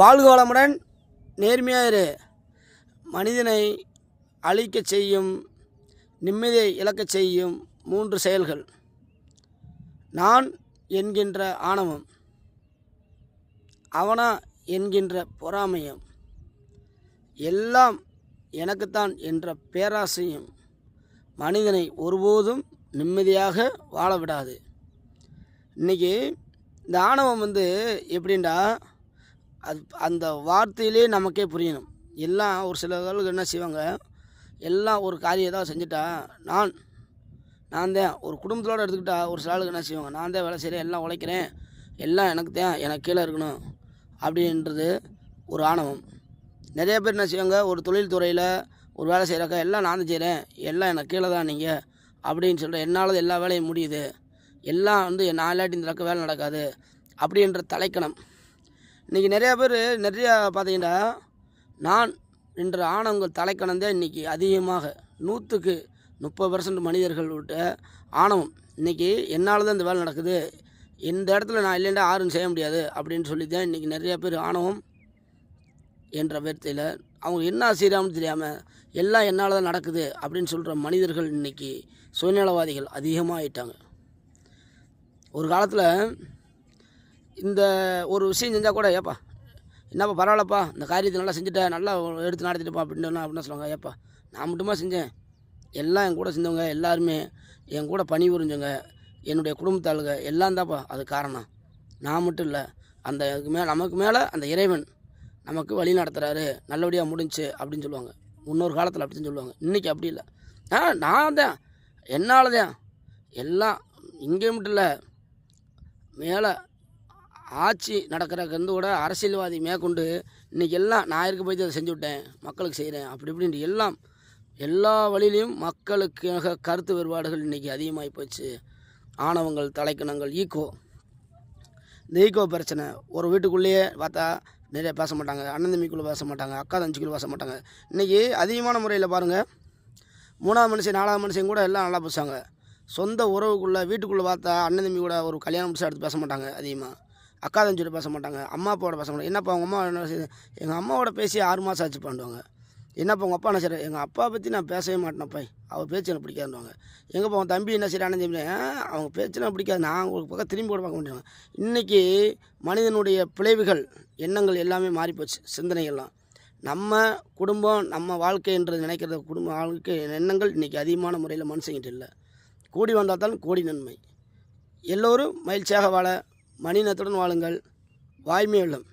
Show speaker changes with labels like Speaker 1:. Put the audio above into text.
Speaker 1: வாழ்க வளமுடன் நேர்மையாக இரு. மனிதனை அழிக்கச் செய்யும் நிம்மதியை இழக்கச் செய்யும் மூன்று செயல்கள். நான் என்கின்ற ஆணவம் அவனா என்கின்ற பொறாமையும் எல்லாம் எனக்குத்தான் என்ற பேராசையும் மனிதனை ஒருபோதும் நிம்மதியாக வாழ விடாது. இன்றைக்கி இந்த ஆணவம் வந்து எப்படின்டா அது அந்த வார்த்தையிலே நமக்கே புரியணும். எல்லாம் ஒரு சிலர்களுக்கு என்ன செய்வாங்க எல்லாம் ஒரு காரியம் ஏதாவது செஞ்சுட்டா நான் நான் தான் ஒரு குடும்பத்தோடு எடுத்துக்கிட்டா ஒரு சில ஆளுக்கு என்ன செய்வாங்க நான் தான் வேலை செய்கிறேன் எல்லாம் உழைக்கிறேன் எல்லாம் எனக்கு தான் எனக்கு கீழே இருக்கணும் அப்படின்றது ஒரு ஆணவம். நிறைய பேர் என்ன செய்வாங்க ஒரு தொழில் துறையில் ஒரு வேலை செய்கிறக்கா எல்லாம் நான் தான் செய்கிறேன் எல்லாம் எனக்கு கீழே தான் நீங்கள் அப்படின்னு சொல்லிட்டு என்னால் எல்லா வேலையும் முடியுது எல்லாம் வந்து நான் இல்லாட்டி இந்த பக்கம் வேலை நடக்காது அப்படின்ற தலைக்கணம். இன்றைக்கி நிறையா பேர் நிறையா பார்த்தீங்கன்னா நான் என்ற ஆணவங்கள் தலைக்கணந்தே இன்றைக்கி அதிகமாக நூற்றுக்கு முப்பது பர்சன்ட் மனிதர்கள் விட்ட ஆணவம். இன்றைக்கி என்னால் தான் இந்த வேலை நடக்குது இந்த இடத்துல நான் இல்லைண்டா யாரும் செய்ய முடியாது அப்படின்னு சொல்லி தான் இன்றைக்கி நிறையா பேர் ஆணவம் என்ற வார்த்தையில் அவங்க என்ன செய்கிறாங்கன்னு தெரியாமல் எல்லாம் என்னால் தான் நடக்குது அப்படின்னு சொல்கிற மனிதர்கள் இன்றைக்கி சுயநலவாதிகள் அதிகமாக ஆயிட்டாங்க ஒரு காலத்தில் இந்த ஒரு விஷயம் செஞ்சால் கூட ஏப்பா என்னப்பா பரவாயில்லப்பா இந்த காரியத்தை நல்லா செஞ்சுட்டேன் நல்லா எடுத்து நடத்திட்டுப்பா அப்படின்னு அப்படின்னு சொல்லுவாங்க ஏப்பா நான் மட்டுமா செஞ்சேன்? எல்லாம் என் கூட செஞ்சவங்க எல்லாருமே என் கூட பணி புரிஞ்சவங்க என்னுடைய குடும்பத்தாளுங்க எல்லாம் தான்ப்பா அது காரணம். நான் மட்டும் இல்லை அந்த இதுக்கு மேலே நமக்கு மேலே அந்த இறைவன் நமக்கு வழி நடத்துகிறாரு நல்லபடியாக முடிஞ்சு அப்படின்னு சொல்லுவாங்க. முன்னொரு காலத்தில் அப்படி தான் சொல்லுவாங்க. இன்றைக்கி அப்படி இல்லை. ஆ நான் தான் என்னால் தான் எல்லாம் இங்கே மட்டும் இல்லை மேலே ஆட்சி நடக்கிறக்கு வந்து கூட அரசியல்வாதி மேற்கொண்டு இன்றைக்கி எல்லாம் நான் இருக்க போய் அதை செஞ்சு விட்டேன்? மக்களுக்கு செய்கிறேன் அப்படி இப்படின்ட்டு எல்லாம் எல்லா வழியிலையும் மக்களுக்காக கருத்து வேறுபாடுகள் இன்றைக்கி அதிகமாகி போச்சு. ஆணவங்கள் தலைக்கணங்கள் ஈகோ. இந்த ஈகோ பிரச்சனை ஒரு வீட்டுக்குள்ளேயே பார்த்தா நிறைய பேச மாட்டாங்க. அண்ணன் தம்பிக்குள்ளே பேச மாட்டாங்க. அக்கா தஞ்சிக்குள்ளே பேச மாட்டாங்க. இன்றைக்கி அதிகமான முறையில் பாருங்கள் மூணாவது மனுஷன் நாலாவது மனுஷன் கூட எல்லாம் நல்லா பேசுவாங்க. சொந்த உறவுக்குள்ளே வீட்டுக்குள்ளே பார்த்தா அண்ணன் தம்பி கூட ஒரு கல்யாணம் முடிச்சு எடுத்து பேச மாட்டாங்க அதிகமாக அக்கா தம்பியோட பேச மாட்டாங்க அம்மா அப்பாவோட பேச மாட்டாங்க என்னப்பா அவங்க அம்மா என்ன செய்யுது எங்கள் அம்மாவோட பேசி ஆறு மாதம் ஆச்சு பண்ணுவாங்க என்னப்பா உங்கள் அப்பா என்ன செய்கிறார் எங்கள் அப்பா பற்றி நான் பேசவே மாட்டேன்ப்பா. அவள் பேச்சு எனக்கு பிடிக்காதுவாங்க எங்கப்பா உன் தம்பி என்ன செய்கிறான்னு தம்பி அவங்க பேச்சுலாம் பிடிக்காது. நான் உங்களுக்கு பக்கம் திரும்பி கூட பார்க்க மாட்டேன். இன்றைக்கி மனிதனுடைய பிழைவுகள் எண்ணங்கள் எல்லாமே மாறிப்போச்சு சிந்தனைகள்லாம். நம்ம குடும்பம் நம்ம வாழ்க்கைன்றது நினைக்கிற குடும்ப வாழ்க்கை எண்ணங்கள் இன்றைக்கி அதிகமான முறையில் மனுஷங்கிட்ட இல்லை. கூடி வந்தால்தான் கோடி நன்மை. எல்லோரும் மகிழ்ச்சியாக வாழ மனிதத்துடன் வாழுங்கள். வாய்மை உள்ளம்